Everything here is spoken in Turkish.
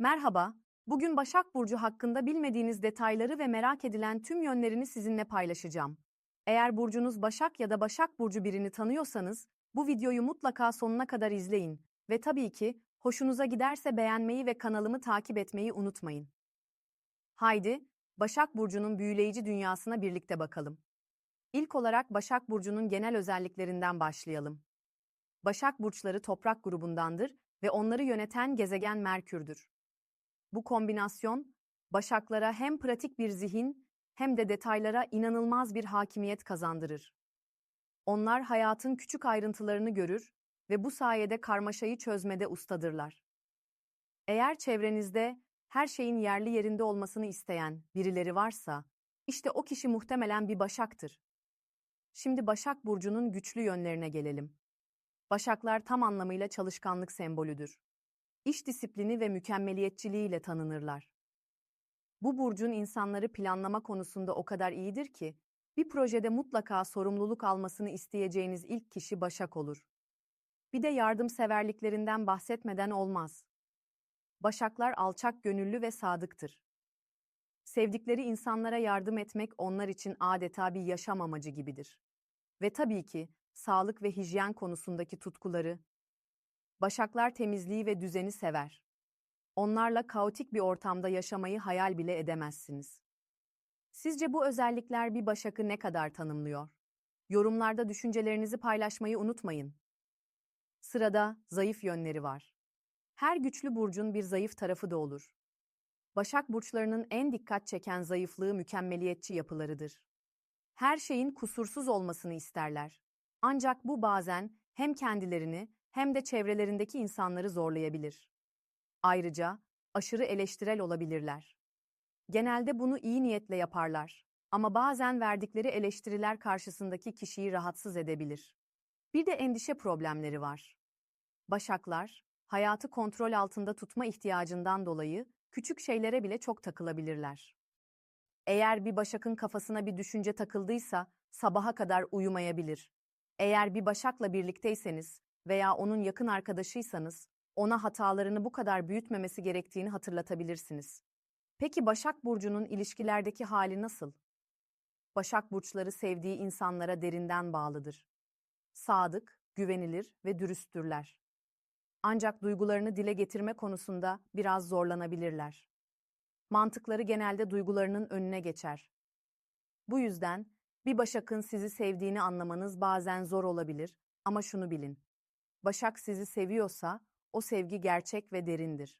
Merhaba, bugün Başak Burcu hakkında bilmediğiniz detayları ve merak edilen tüm yönlerini sizinle paylaşacağım. Eğer burcunuz Başak ya da Başak Burcu birini tanıyorsanız, bu videoyu mutlaka sonuna kadar izleyin ve tabii ki hoşunuza giderse beğenmeyi ve kanalımı takip etmeyi unutmayın. Haydi, Başak Burcu'nun büyüleyici dünyasına birlikte bakalım. İlk olarak Başak Burcu'nun genel özelliklerinden başlayalım. Başak Burçları toprak grubundandır ve onları yöneten gezegen Merkür'dür. Bu kombinasyon, Başaklara hem pratik bir zihin hem de detaylara inanılmaz bir hakimiyet kazandırır. Onlar hayatın küçük ayrıntılarını görür ve bu sayede karmaşayı çözmede ustadırlar. Eğer çevrenizde her şeyin yerli yerinde olmasını isteyen birileri varsa, işte o kişi muhtemelen bir Başaktır. Şimdi Başak Burcu'nun güçlü yönlerine gelelim. Başaklar tam anlamıyla çalışkanlık sembolüdür. İş disiplini ve mükemmeliyetçiliğiyle tanınırlar. Bu burcun insanları planlama konusunda o kadar iyidir ki, bir projede mutlaka sorumluluk almasını isteyeceğiniz ilk kişi Başak olur. Bir de yardımseverliklerinden bahsetmeden olmaz. Başaklar alçak gönüllü ve sadıktır. Sevdikleri insanlara yardım etmek onlar için adeta bir yaşam amacı gibidir. Ve tabii ki sağlık ve hijyen konusundaki tutkuları. Başaklar temizliği ve düzeni sever. Onlarla kaotik bir ortamda yaşamayı hayal bile edemezsiniz. Sizce bu özellikler bir Başak'ı ne kadar tanımlıyor? Yorumlarda düşüncelerinizi paylaşmayı unutmayın. Sırada zayıf yönleri var. Her güçlü burcun bir zayıf tarafı da olur. Başak burçlarının en dikkat çeken zayıflığı mükemmeliyetçi yapılarıdır. Her şeyin kusursuz olmasını isterler. Ancak bu bazen hem kendilerini hem de çevrelerindeki insanları zorlayabilir. Ayrıca aşırı eleştirel olabilirler. Genelde bunu iyi niyetle yaparlar ama bazen verdikleri eleştiriler karşısındaki kişiyi rahatsız edebilir. Bir de endişe problemleri var. Başaklar, hayatı kontrol altında tutma ihtiyacından dolayı küçük şeylere bile çok takılabilirler. Eğer bir başakın kafasına bir düşünce takıldıysa sabaha kadar uyumayabilir. Eğer bir başakla birlikteyseniz veya onun yakın arkadaşıysanız ona hatalarını bu kadar büyütmemesi gerektiğini hatırlatabilirsiniz. Peki Başak Burcu'nun ilişkilerdeki hali nasıl? Başak Burçları sevdiği insanlara derinden bağlıdır. Sadık, güvenilir ve dürüsttürler. Ancak duygularını dile getirme konusunda biraz zorlanabilirler. Mantıkları genelde duygularının önüne geçer. Bu yüzden bir Başak'ın sizi sevdiğini anlamanız bazen zor olabilir ama şunu bilin. Başak sizi seviyorsa o sevgi gerçek ve derindir.